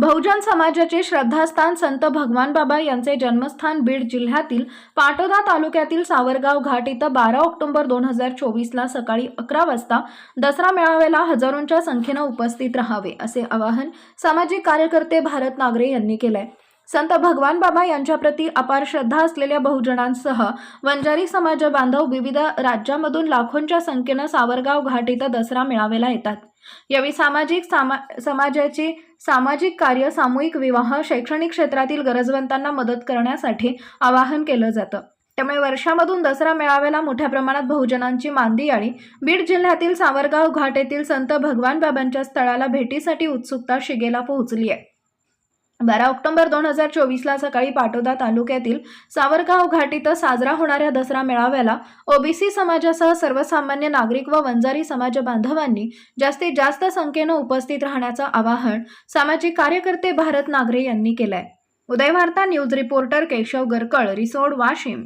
बहुजन समाजाचे श्रद्धास्थान संत भगवान बाबा यांचे जन्मस्थान बीड जिल्ह्यातील पाटोदा तालुक्यातील सावरगाव घाट इथं बारा ऑक्टोबर दोन हजार चोवीसला सकाळी अकरा वाजता दसरा मेळाव्याला हजारोंच्या संख्येनं उपस्थित राहावे असे आवाहन सामाजिक कार्यकर्ते भारत नागरे यांनी केलंय. संत भगवान बाबा यांच्याप्रती अपार श्रद्धा असलेल्या बहुजनांसह वंजारी समाज बांधव विविध राज्यामधून लाखोंच्या संख्येनं सावरगाव घाट इथं दसरा मेळाव्याला येतात. यावेळी सामाजिक सामा समाजाची सामाजिक कार्य सामूहिक विवाह शैक्षणिक क्षेत्रातील गरजवंतांना मदत करण्यासाठी आवाहन केलं जातं. त्यामुळे वर्षामधून दसरा मेळाव्याला मोठ्या प्रमाणात बहुजनांची मांदी आणि बीड जिल्ह्यातील सावरगाव घाट येथील संत भगवान बाबांच्या स्थळाला भेटीसाठी उत्सुकता शिगेला पोहोचली आहे बारा ऑक्टोबर दोन हजार चोवीसला सकाळी पाटोदा तालुक्यातील सावरगाव घाट इथं साजरा होणाऱ्या दसरा मेळाव्याला ओबीसी समाजासह सर्वसामान्य नागरिक व वंजारी समाज बांधवांनी जास्तीत जास्त संख्येनं उपस्थित राहण्याचं आवाहन सामाजिक कार्यकर्ते भारत नागरे यांनी केलंय. Uday Varta news reporter Keshav Garkal Risod Washim.